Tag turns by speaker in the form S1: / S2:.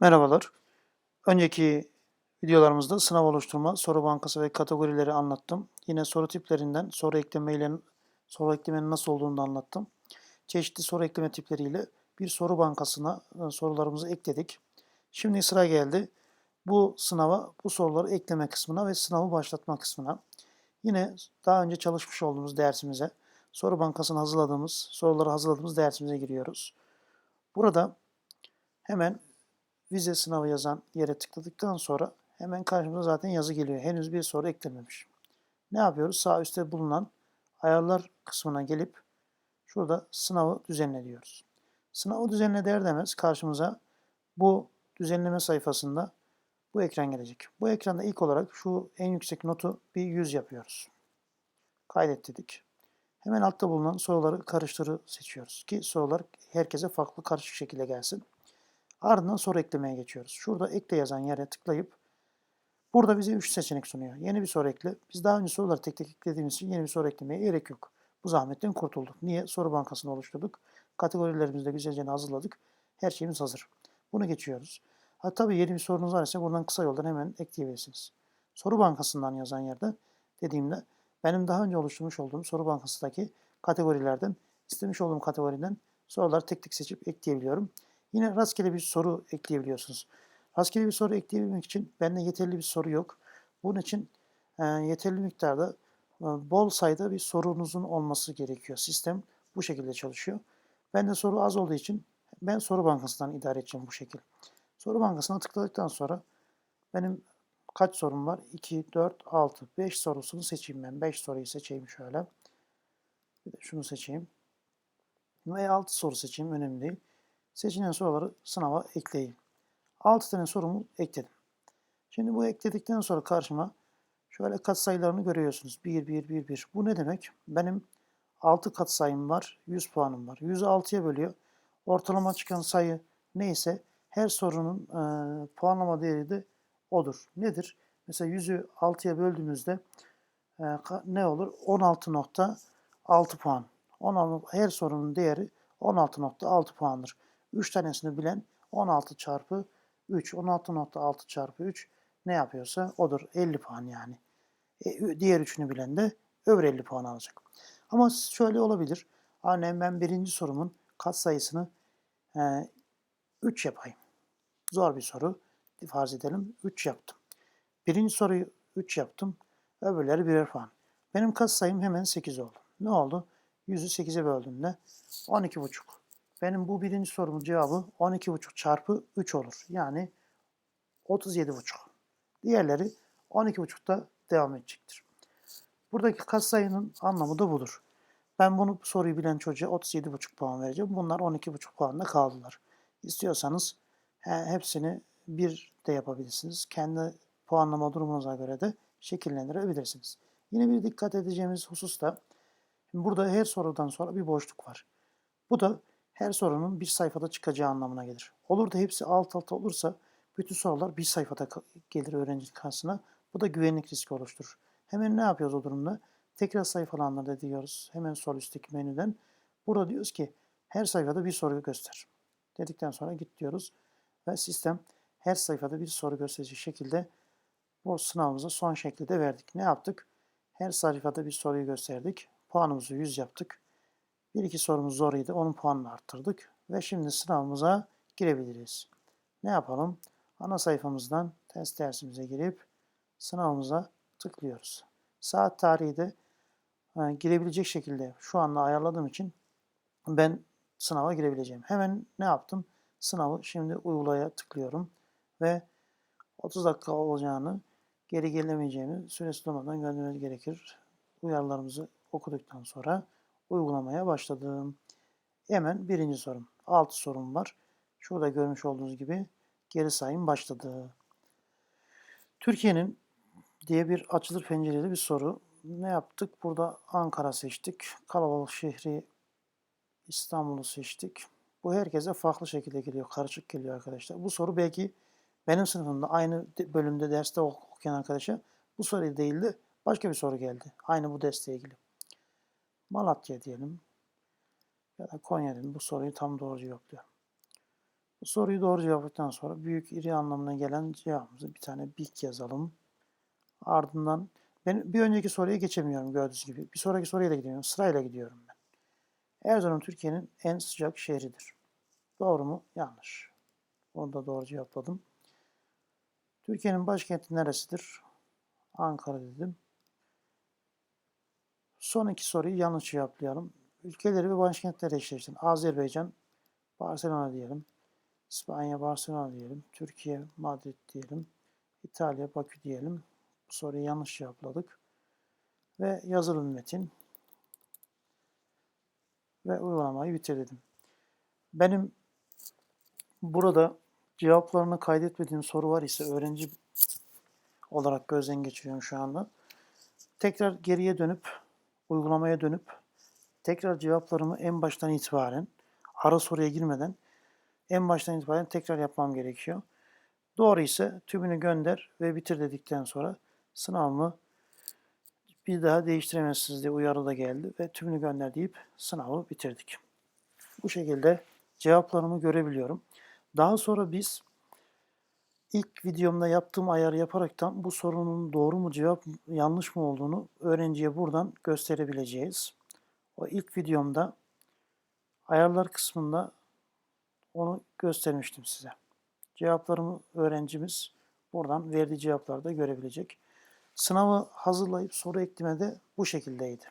S1: Merhabalar. Önceki videolarımızda sınav oluşturma, soru bankası ve kategorileri anlattım. Yine soru tiplerinden soru eklemeyle soru eklemenin nasıl olduğunu da anlattım. Çeşitli soru ekleme tipleriyle bir soru bankasına e, sorularımızı ekledik. Şimdi sıra geldi bu sınava, bu soruları ekleme kısmına ve sınavı başlatma kısmına. Yine daha önce çalışmış olduğumuz dersimize, soru bankasını hazırladığımız, soruları hazırladığımız dersimize giriyoruz. Burada hemen vize sınavı yazan yere tıkladıktan sonra hemen karşımıza zaten yazı geliyor. Henüz bir soru eklenmemiş. Ne yapıyoruz? Sağ üstte bulunan ayarlar kısmına gelip şurada sınavı düzenle diyoruz. Sınavı düzenle der demez karşımıza bu düzenleme sayfasında bu ekran gelecek. Bu ekranda ilk olarak şu en yüksek notu bir 100 yapıyoruz. Kaydet dedik. Hemen altta bulunan soruları karıştırı seçiyoruz ki sorular herkese farklı karışık şekilde gelsin. Ardından soru eklemeye geçiyoruz. Şurada ekle yazan yere tıklayıp burada bize 3 seçenek sunuyor. Yeni bir soru ekle. Biz daha önce soruları tek tek eklediğimiz için yeni bir soru eklemeye gerek yok. Bu zahmetten kurtulduk. Niye? Soru bankasını oluşturduk. Kategorilerimizi de güzelce hazırladık. Her şeyimiz hazır. Bunu geçiyoruz. Ha, tabii yeni bir sorunuz varsa buradan kısa yoldan hemen ekleyebilirsiniz. Soru bankasından yazan yerde dediğimde benim daha önce oluşturmuş olduğum soru bankasındaki kategorilerden istemiş olduğum kategoriden soruları tek tek seçip ekleyebiliyorum. Yine rastgele bir soru ekleyebiliyorsunuz. Rastgele bir soru ekleyebilmek için bende yeterli bir soru yok. Bunun için e, yeterli miktarda e, bol sayıda bir sorunuzun olması gerekiyor. Sistem bu şekilde çalışıyor. Bende soru az olduğu için ben soru bankasından idare edeceğim bu şekilde. Soru bankasına tıkladıktan sonra benim kaç sorum var? 2, 4, 6, 5 sorusunu seçeyim ben. 5 soruyu seçeyim şöyle. Bir de şunu seçeyim. Ve 6 soru seçeyim. Önemli değil. Seçilen soruları sınava ekleyin. 6 tane sorumu ekledim. Şimdi bu ekledikten sonra karşıma şöyle katsayılarını görüyorsunuz. 1, 1, 1, 1. Bu ne demek? Benim 6 katsayım var, 100 puanım var. 100'ü 6'ya bölüyor. Ortalama çıkan sayı neyse her sorunun e, puanlama değeri de odur. Nedir? Mesela 100'ü 6'ya böldüğümüzde e, ne olur? 16.6 puan. 16, her sorunun değeri 16.6 puandır. 3 tanesini bilen 16 çarpı 3, 16.6 çarpı 3 ne yapıyorsa odur. 50 puan yani. E, diğer üçünü bilen de öbür 50 puan alacak. Ama şöyle olabilir. Örneğin ben birinci sorumun katsayısını e, 3 yapayım. Zor bir soru. Farz edelim 3 yaptım. Birinci soruyu 3 yaptım. Öbürleri birer puan. Benim katsayım hemen 8 oldu. Ne oldu? 100'ü 8'e böldüğümde 12,5. Benim bu birinci sorumun cevabı 12,5 çarpı 3 olur. Yani 37,5. Diğerleri 12,5'ta devam edecektir. Buradaki katsayının anlamı da budur. Ben bunu soruyu bilen çocuğa 37,5 puan vereceğim. Bunlar 12,5 puanla kaldılar. İstiyorsanız hepsini bir de yapabilirsiniz. Kendi puanlama durumunuza göre de şekillendirebilirsiniz. Yine bir dikkat edeceğimiz husus da burada her sorudan sonra bir boşluk var. Bu da her sorunun bir sayfada çıkacağı anlamına gelir. Olur da hepsi alt alta olursa bütün sorular bir sayfada gelir öğrencinin karşısına. Bu da güvenlik riski oluşturur. Hemen ne yapıyoruz o durumda? Tekrar sayfalandır diyoruz. Hemen sol üstteki menüden. Burada diyoruz ki her sayfada bir soru göster. Dedikten sonra git diyoruz. Ve sistem her sayfada bir soru gösterecek şekilde bu sınavımızı son şekilde verdik. Ne yaptık? Her sayfada bir soruyu gösterdik. Puanımızı 100 yaptık. Bir iki sorumuz zoruydu. Onun puanını arttırdık. Ve şimdi sınavımıza girebiliriz. Ne yapalım? Ana sayfamızdan test dersimize girip sınavımıza tıklıyoruz. Saat tarihi de e, girebilecek şekilde şu anda ayarladığım için ben sınava girebileceğim. Hemen ne yaptım? Sınavı şimdi uygulaya tıklıyorum ve 30 dakika olacağını, geri gelemeyeceğini süresi dolmadan göndermemiz gerekir. Uyarılarımızı okuduktan sonra uygulamaya başladım. Hemen birinci sorum. 6 sorum var. Şurada görmüş olduğunuz gibi geri sayım başladı. Türkiye'nin diye bir açılır pencereli bir soru. Ne yaptık? Burada Ankara seçtik. Kalabalık şehri İstanbul'u seçtik. Bu herkese farklı şekilde geliyor. Karışık geliyor arkadaşlar. Bu soru belki benim sınıfımda aynı bölümde derste okuyan arkadaşa bu soru değildi. Başka bir soru geldi. Aynı bu derste ilgili. Malatya diyelim. Ya da Konya diyelim. Bu soruyu tam doğru cevaplıyorum. Bu soruyu doğru cevapladıktan sonra büyük iri anlamına gelen cevabımızı bir tane big yazalım. Ardından ben bir önceki soruya geçemiyorum gördüğünüz gibi. Bir sonraki soruya da gidiyorum. Sırayla gidiyorum ben. Erzurum Türkiye'nin en sıcak şehridir. Doğru mu? Yanlış. Onu da doğru cevapladım. Türkiye'nin başkenti neresidir? Ankara dedim. Son iki soruyu yanlış cevaplayalım. Ülkeleri ve başkentleri eşleştirin. Azerbaycan, Barcelona diyelim. İspanya, Barcelona diyelim. Türkiye, Madrid diyelim. İtalya, Bakü diyelim. Bu soruyu yanlış cevapladık. Ve yazılı metin. Ve uygulamayı bitir dedim. Benim burada cevaplarını kaydetmediğim soru var ise öğrenci olarak gözden geçiriyorum şu anda. Tekrar geriye dönüp, uygulamaya dönüp, tekrar cevaplarımı en baştan itibaren, ara soruya girmeden en baştan itibaren tekrar yapmam gerekiyor. Doğru ise tümünü gönder ve bitir dedikten sonra sınavımı bir daha değiştiremezsiniz diye uyarı da geldi ve tümünü gönder deyip sınavı bitirdik. Bu şekilde cevaplarımı görebiliyorum. Daha sonra biz ilk videomda yaptığım ayarı yaparaktan bu sorunun doğru mu cevap yanlış mı olduğunu öğrenciye buradan gösterebileceğiz. O ilk videomda ayarlar kısmında onu göstermiştim size. Cevaplarımı öğrencimiz buradan verdiği cevaplarda görebilecek. Sınavı hazırlayıp soru eklemede bu şekildeydi.